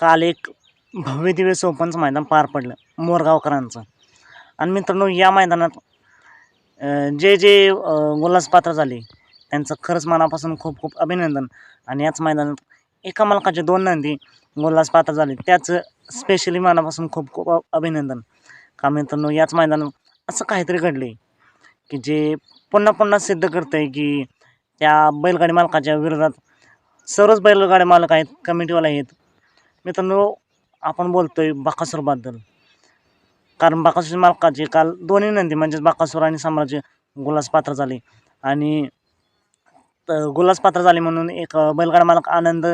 काल एक भव्य दिवस मैदान पार पडलं मोरगावकरांचं. आणि मित्रांनो या मैदानात जे जे अं, पात्र झाले त्यांचं खरंच मनापासून खूप खूप अभिनंदन. आणि याच मैदानात एका मालकाचे दोन नंदी गुलास पात्र झाले त्याचं स्पेशली मनापासून खूप खूप अभिनंदन. का मित्रांनो याच मैदानात असं काहीतरी घडले की जे पुन्हा पुन्हा सिद्ध करतं आहे की त्या बैलगाडी मालकाच्या विरोधात सर्वच बैलगाडी मालक आहेत कमिटीवाले आहेत मित्रांनो आपण बोलतोय बाकासूरबद्दल कारण बाकासूर मालकाची काल दोन्ही नंदी म्हणजेच बाकासूर आणि साम्राज्य गुलास पात्र झाले. आणि गुलास पात्र झाले म्हणून एक बैलगाडा मालक आनंद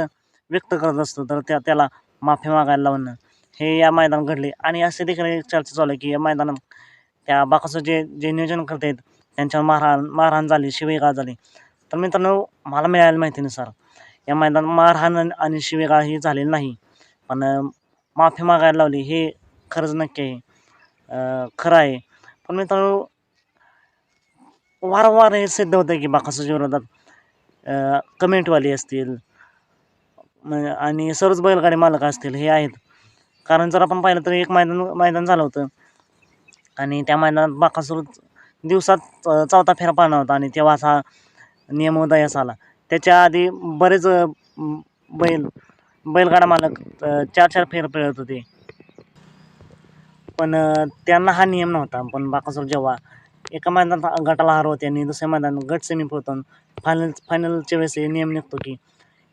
व्यक्त करत असतो. तर त्या त्याला माफी मागायला लावणं हे या मैदान घडले. आणि असे देखील एक चर्चा चालू आहे की या मैदानात त्या बाकासूर जे जे नियोजन करत आहेत त्यांच्यावर मारहाण मारहाण झाली शिवेगाळ झाली. तर मित्रांनो मला मिळालेल्या माहितीनुसार या मैदानात मारहाण आणि- आणि शिवेगाळ ही झालेली नाही. पण माफी मागायला लावली हे खरंच नक्की आहे. खरं आहे. पण मित्रांनो वारंवार हे सिद्ध होतं की बाकासाच्या विरोधात कमेंटवाली असतील आणि सर्वच बैलगाडी मालक असतील हे आहेत. कारण जर आपण पाहिलं तर एक मैदान मैदान झालं होतं. आणि त्या मैदानात बाकासूर दिवसात चौथा फेरा पाळणार होता आणि तेव्हा असा नियम आला. त्याच्या आधी बरेच बैल बैलगाडा मालक चार चार फेर पिळत होते. पण त्यांना हा नियम नव्हता. पण बाकासूर जेव्हा एका मैदानात गटाला हार होते आणि दुसऱ्या मैदानात गट सेमी पोहतो फायनल फायनलच्या वेळेस हे नियम निघतो की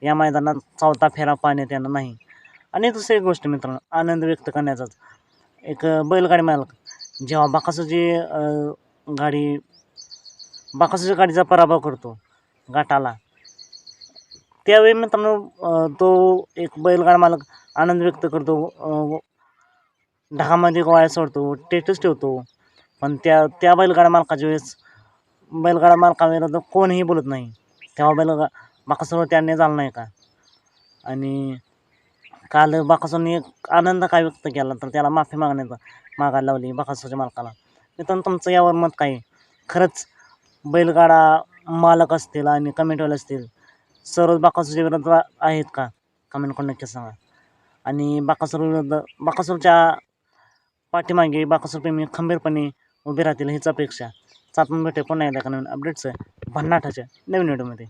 या मैदानात चौथा फेरा पाहण्यात येणार नाही. आणि दुसरी एक गोष्ट मित्रांनो आनंद व्यक्त करण्याचाच. एक बैलगाडी मालक जेव्हा बाकासूरची गाडी बाकासूरच्या गाडीचा पराभव करतो गटाला त्यावेळी मित्रांनो त्यांना तो एक बैलगाडा मालक आनंद व्यक्त करतो. ढामध्ये गोळ्या सोडतो टेटस ठेवतो. पण त्या त्या बैलगाडा मालकाच्या वेळेस बैलगाडा मालकाविरुद्ध कोणीही बोलत नाही. तेव्हा बैलगा बाकासोर त्याने झाला नाही का? आणि काल बाकासोरने एक आनंद काय व्यक्त केला तर त्याला माफी मागण्याचा मागायला लावली बाकासोरच्या मालकाला. मित्रांनो तुमचं यावर मत काय? खरंच बैलगाडा मालक असतील आणि कमेंटवाले असतील सर्वच बाकासूरच्या विरोधात आहेत का? कमेंट करून नक्की सांगा. आणि बाकासूर विरुद्ध बाकासूरच्या पाठीमागे बाकासूर प्रेमी खंबीरपणे उभे राहतील हीच अपेक्षा. चापून भेटे पुन्हा एकदा का नवीन अपडेट्स भन्नाटाच्या नवीन व्हिडिओमध्ये